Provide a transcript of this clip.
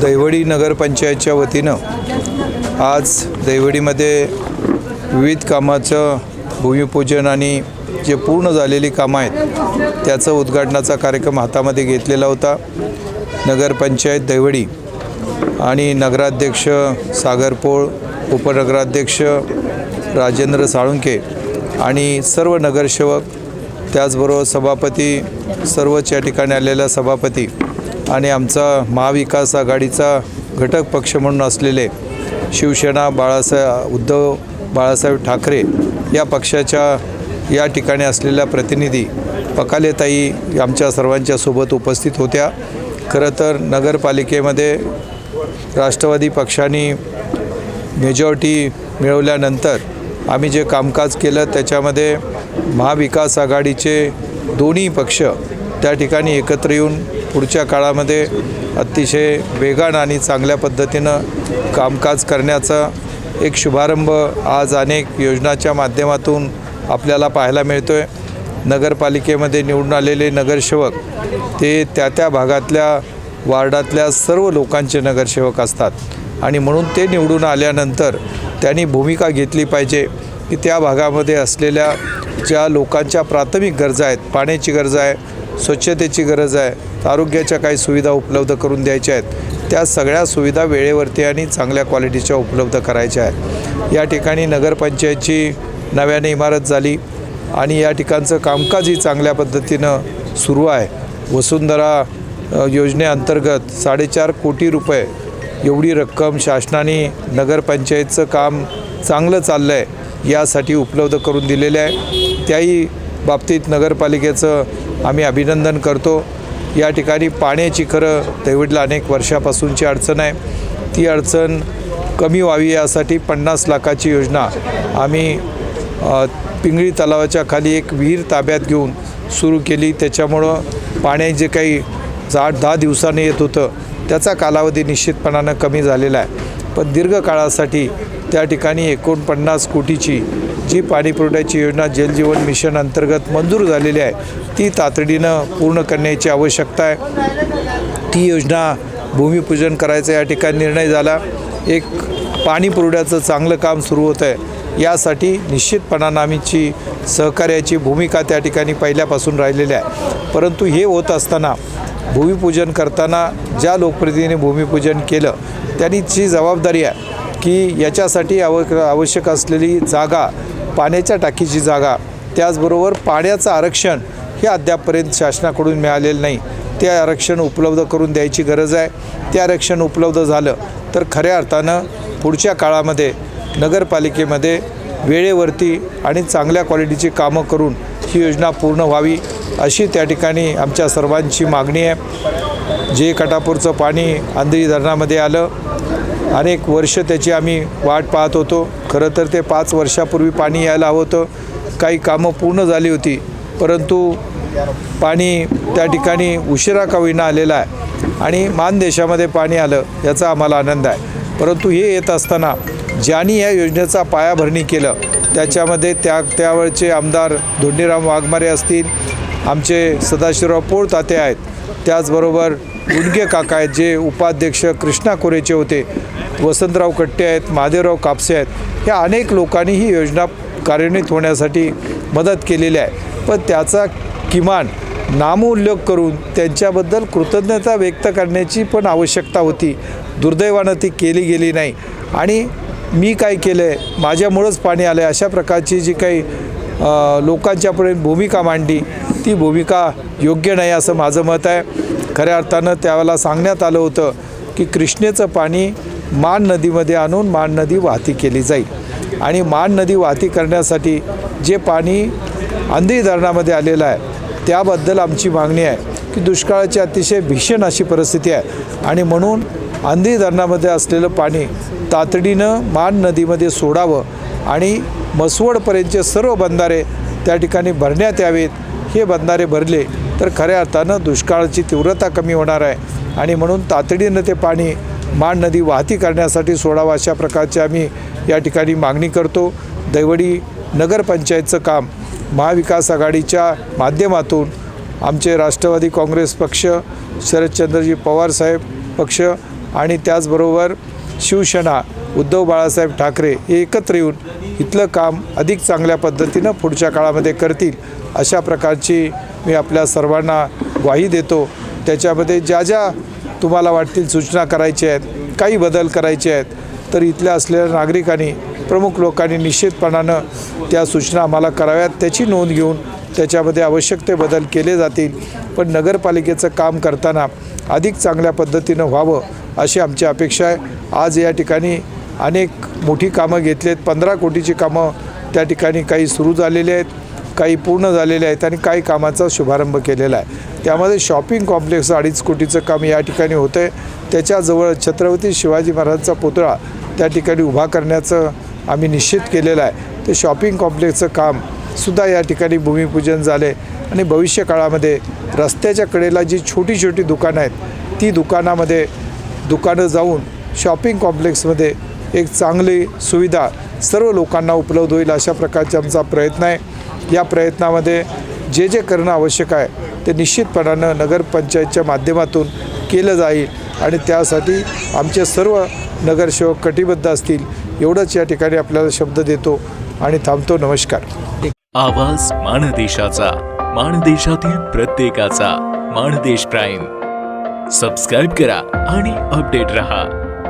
दैवडी नगरपंचायतच्या वतीनं आज दैवडीमध्ये विविध कामाचं भूमिपूजन आणि जे पूर्ण झालेली कामं आहेत त्याचं उद्घाटनाचा कार्यक्रम हातामध्ये घेतलेला होता. नगरपंचायत दैवडी आणि नगराध्यक्ष सागर पोळ उपनगराध्यक्ष राजेंद्र साळुंके आणि सर्व नगरसेवक त्याचबरोबर सभापती सर्वच या ठिकाणी आलेल्या सभापती आणि आमचा महाविकास आघाडीचा घटक पक्ष म्हणून असलेले शिवसेना बाळासाहेब उद्धव बाळासाहेब ठाकरे या पक्षाच्या या ठिकाणी असलेल्या प्रतिनिधी पकालेताई आमच्या सर्वांच्या सोबत उपस्थित होत्या. खरं तर नगरपालिकेमध्ये राष्ट्रवादी पक्षाने मेजॉरिटी मिळवल्यानंतर आम्ही जे कामकाज केलं त्याच्यामध्ये महाविकास आघाडीचे दोन्ही पक्ष त्या ठिकाणी एकत्र येऊन पुढच्या काळामध्ये अतिशय वेगान आणि चांगल्या पद्धतीनं कामकाज करण्याचा एक शुभारंभ आज अनेक योजनाच्या माध्यमातून आपल्याला पाहायला मिळतो आहे नगरपालिकेमध्ये निवडून आलेले नगरसेवक ते त्या त्या भागातल्या वार्डातल्या सर्व लोकांचे नगरसेवक असतात. आणि म्हणून ते निवडून आल्यानंतर त्यांनी भूमिका घेतली पाहिजे की त्या भागामध्ये असलेल्या ज्या लोकांच्या प्राथमिक गरजा आहेत पाण्याची गरजा आहे स्वच्छतेची गरज आहे. आरोग्याच्या काही सुविधा उपलब्ध करून द्यायच्या आहेत. त्या सगळ्या सुविधा वेळेवरती आणि चांगल्या क्वालिटीच्या उपलब्ध करायच्या आहेत. या ठिकाणी नगरपंचायतची नव्याने इमारत झाली आणि या ठिकाणचं कामकाजही चांगल्या पद्धतीनं सुरू आहे. वसुंधरा योजनेअंतर्गत साडेचार कोटी रुपये एवढी रक्कम शासनाने नगरपंचायतचं काम चांगलं चाललं आहे यासाठी उपलब्ध करून दिलेले आहे. त्याही बाबतीत नगरपालिकेचं आम्ही अभिनंदन करतो. या ठिकाणी पाण्याची खरं दैवडला अनेक वर्षापासूनची अडचण आहे. ती अडचण कमी व्हावी यासाठी पन्नास लाखाची योजना आम्ही पिंगळी तलावाच्या खाली एक विहीर ताब्यात घेऊन सुरू केली. त्याच्यामुळं पाणी जे काही आठ दहा दिवसाने येत होतं त्याचा कालावधी निश्चितपणानं कमी झालेला आहे. पण दीर्घकाळासाठी त्या ठिकाणी एकोणपन्नास कोटीची जी पाणीपुरवठ्याची योजना जलजीवन मिशन अंतर्गत मंजूर झालेली आहे ती तातडीनं पूर्ण करण्याची आवश्यकता आहे. ती योजना भूमिपूजन करायचा या ठिकाणी निर्णय झाला. एक पाणी पुरवठ्याचं चांगलं काम सुरू होतं आहे. यासाठी निश्चितपणानं आम्हीची सहकार्याची भूमिका त्या ठिकाणी पहिल्यापासून राहिलेली आहे. परंतु हे होत असताना भूमिपूजन करताना ज्या लोकप्रतिनिधीने भूमिपूजन केलं त्यांनी जी जबाबदारी आहे की याच्यासाठी आव आवश्यक असलेली जागा पाण्याच्या टाकीची जागा त्याचबरोबर पाण्याचं आरक्षण हे अद्यापपर्यंत शासनाकडून मिळालेलं नाही. ते आरक्षण उपलब्ध करून द्यायची गरज आहे. ते आरक्षण उपलब्ध झालं तर खऱ्या अर्थानं पुढच्या काळामध्ये नगरपालिकेमध्ये वेळेवरती आणि चांगल्या क्वालिटीची कामं करून ही योजना पूर्ण व्हावी अशी त्या ठिकाणी आमच्या सर्वांची मागणी आहे. जे कटापूरचं पाणी आंधळी धरणामध्ये आलं अनेक वर्ष त्याची आम्ही वाट पाहत होतो. खरं तर ते पाच वर्षापूर्वी पाणी यायला हवं होतं. काही कामं पूर्ण झाली होती. परंतु पाणी त्या ठिकाणी उशिरा का होईना आलेलं आहे आणि मानदेशामध्ये पाणी आलं याचा आम्हाला आनंद आहे. परंतु हे येत असताना ज्यांनी या योजनेचा पायाभरणी केलं त्याच्यामध्ये त्या त्यावेळचे आमदार धोंडीराम वाघमारे असतील आमचे सदाशिवराव पोळ ताते आहेत. त्याचबरोबर गुंडगे काका आहेत जे उपाध्यक्ष कृष्णा कोरेचे होते वसंतराव कट्टे आहेत महादेवराव कापसे आहेत या अनेक लोकांनी ही योजना कार्यान्वित होण्यासाठी मदत केलेली आहे. पण त्याचा किमान नामोल्लेख करून त्यांच्याबद्दल कृतज्ञता व्यक्त करण्याची पण आवश्यकता होती. दुर्दैवानं ती केली गेली नाही. आणि मी काय केलं आहे माझ्यामुळंच पाणी आलं आहे अशा प्रकारची जी काही लोकांच्यापुढे लोकांच्यापर्यंत भूमिका मांडली ती भूमिका योग्य नाही असं माझं मत आहे. खऱ्या अर्थानं त्यावेळेला सांगण्यात आलं होतं की कृष्णेचं पाणी मान नदीमध्ये आणून मान नदी वाहती केली जाईल. आणि मान नदी वाहती करण्यासाठी जे पाणी अंधेरी धरणामध्ये आलेलं आहे त्याबद्दल आमची मागणी आहे की दुष्काळाची अतिशय भीषण अशी परिस्थिती आहे. आणि म्हणून अंधी धरणामध्ये असलेलं पाणी तातडीनं मान नदीमध्ये सोडावं आणि मसवडपर्यंतचे सर्व बंधारे त्या ठिकाणी भरण्यात यावेत. हे बंधारे भरले तर खऱ्या अर्थानं दुष्काळाची तीव्रता कमी होणार आहे. आणि म्हणून तातडीनं ते पाणी मान नदी वाहती करण्यासाठी सोडावं अशा प्रकारची आम्ही या ठिकाणी मागणी करतो. दैवडी नगरपंचायतचं काम महाविकास आघाडीच्या माध्यमातून आमचे राष्ट्रवादी काँग्रेस पक्ष शरदचंद्रजी पवार साहेब पक्ष आणि त्याचबरोबर शिवसेना उद्धव बाळासाहेब ठाकरे हे एकत्र येऊन इथलं काम अधिक चांगल्या पद्धतीनं पुढच्या काळामध्ये करतील अशा प्रकारची मी आपल्या सर्वांना ग्वाही देतो. त्याच्यामध्ये ज्या ज्या तुम्हाला वाटतील सूचना करायच्या आहेत काही बदल करायचे आहेत तर इथल्या असलेल्या नागरिकांनी प्रमुख लोकांनी निश्चितपणानं त्या सूचना आम्हाला कराव्यात. त्याची नोंद घेऊन त्याच्यामध्ये आवश्यक ते बदल केले जातील. पण नगरपालिकेचं काम करताना अधिक चांगल्या पद्धतीनं व्हावं अशी आमची अपेक्षा आहे. आज या ठिकाणी अनेक मोठी कामं घेतली आहेत पंधरा कोटीची कामं त्या ठिकाणी काही सुरू झालेली आहेत काही पूर्ण झालेले आहेत आणि काही कामाचा शुभारंभ केलेला आहे. त्यामध्ये शॉपिंग कॉम्प्लेक्स अडीच कोटीचं काम या ठिकाणी होतं आहे त्याच्याजवळ छत्रपती शिवाजी महाराजांचा पुतळा त्या ठिकाणी उभा करण्याचं आम्ही निश्चित केलेलं आहे. ते शॉपिंग कॉम्प्लेक्सचं काम सुद्धा या ठिकाणी भूमिपूजन झाले आणि भविष्य काळामध्ये रस्त्याच्या कडेला जी छोटी छोटी दुकानं आहेत ती दुकानामध्ये दुकानं जाऊन शॉपिंग कॉम्प्लेक्समध्ये एक चांगली सुविधा सर्व लोकांना उपलब्ध होईल अशा प्रकारचा आमचा प्रयत्न आहे. या प्रयत्नामध्ये जे जे करणं आवश्यक आहे ते निश्चितपणानं नगरपंचायतच्या माध्यमातून केलं जाईल आणि त्यासाठी आमचे सर्व नगरसेवक कटिबद्ध असतील एवढंच या ठिकाणी आपल्याला शब्द देतो आणि थांबतो. नमस्कार. आवाज माणदेशाचा माणदेशातील प्रत्येकाचा माणदेश प्राईम. सबस्क्राईब करा आणि अपडेट रहा.